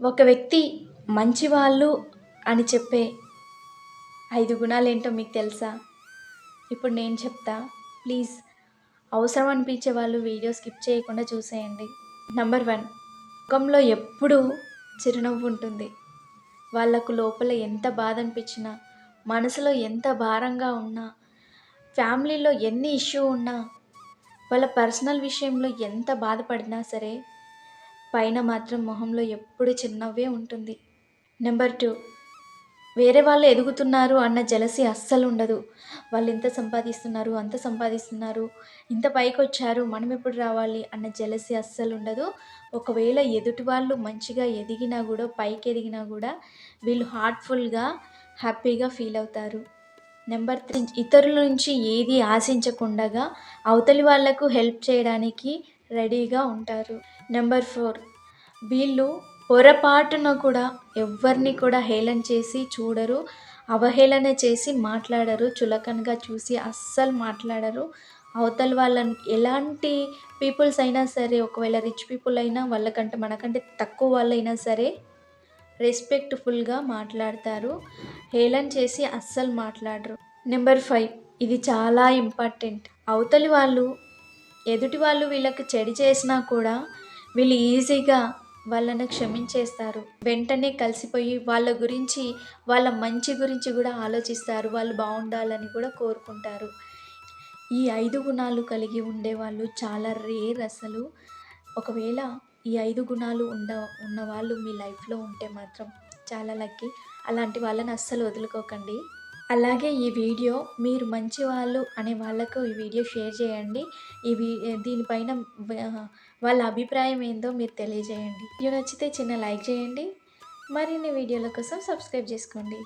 ఒక వ్యక్తి మంచివాళ్ళు అని చెప్పే ఐదు గుణాలు ఏంటో మీకు తెలుసా? ఇప్పుడు నేను చెప్తా. ప్లీజ్ అవసరం అనిపించే వాళ్ళు వీడియో స్కిప్ చేయకుండా చూసేయండి. నంబర్ వన్ ముఖంలో ఎప్పుడూ చిరునవ్వు ఉంటుంది. వాళ్ళకు లోపల ఎంత బాధ అనిపించినా మనసులో ఎంత భారంగా ఉన్నా ఫ్యామిలీలో ఎన్ని ఇష్యూ ఉన్నా వాళ్ళ పర్సనల్ విషయంలో ఎంత బాధపడినా సరే పైన మాత్రం మొహంలో ఎప్పుడు చిన్నవే ఉంటుంది. నెంబర్ టూ వేరే వాళ్ళు ఎదుగుతున్నారు అన్న జలసి అస్సలు ఉండదు. వాళ్ళు ఇంత సంపాదిస్తున్నారు అంత సంపాదిస్తున్నారు ఇంత పైకి వచ్చారు మనం ఎప్పుడు రావాలి అన్న జలసి అస్సలు ఉండదు. ఒకవేళ ఎదుటి వాళ్ళు మంచిగా ఎదిగినా కూడా పైకి ఎదిగినా కూడా వీళ్ళు హార్ట్ఫుల్గా హ్యాపీగా ఫీల్ అవుతారు. నెంబర్ త్రీ ఇతరుల నుంచి ఏది ఆశించకుండా అవతలి వాళ్ళకు హెల్ప్ చేయడానికి రెడీగా ఉంటారు. Number four. వీళ్ళు పొరపాటున కూడా ఎవరిని కూడా హేళన చేసి చూడరు అవహేళన చేసి మాట్లాడరు చులకనగా చూసి అస్సలు మాట్లాడరు. అవతల వాళ్ళని ఎలాంటి పీపుల్స్ అయినా సరే ఒకవేళ రిచ్ పీపుల్ అయినా వాళ్ళకంటే మనకంటే తక్కువ వాళ్ళైనా సరే రెస్పెక్ట్ఫుల్గా మాట్లాడతారు హేళన చేసి అస్సలు మాట్లాడరు. Number five. ఇది చాలా ఇంపార్టెంట్. అవతలి వాళ్ళు ఎదుటి వాళ్ళు వీళ్ళకి చెడి చేసినా కూడా వీళ్ళు ఈజీగా వాళ్ళని క్షమించేస్తారు. వెంటనే కలిసిపోయి వాళ్ళ గురించి వాళ్ళ మంచి గురించి కూడా ఆలోచిస్తారు. వాళ్ళు బాగుండాలని కూడా కోరుకుంటారు. ఈ ఐదు గుణాలు కలిగి ఉండేవాళ్ళు చాలా రేర్ అసలు. ఒకవేళ ఈ ఐదు గుణాలు ఉండ ఉన్న వాళ్ళు మీ లైఫ్లో ఉంటే మాత్రం చాలా లక్కీ. అలాంటి వాళ్ళని అస్సలు వదులుకోకండి. అలాగే ఈ వీడియో మీరు మంచి వాళ్ళు అనే వాళ్ళకు ఈ వీడియో షేర్ చేయండి. ఈ వీ దీనిపైన వాళ్ళ అభిప్రాయం ఏందో మీరు తెలియజేయండి. వీడియో నచ్చితే చిన్న లైక్ చేయండి. మరిన్ని వీడియోల కోసం సబ్స్క్రైబ్ చేసుకోండి.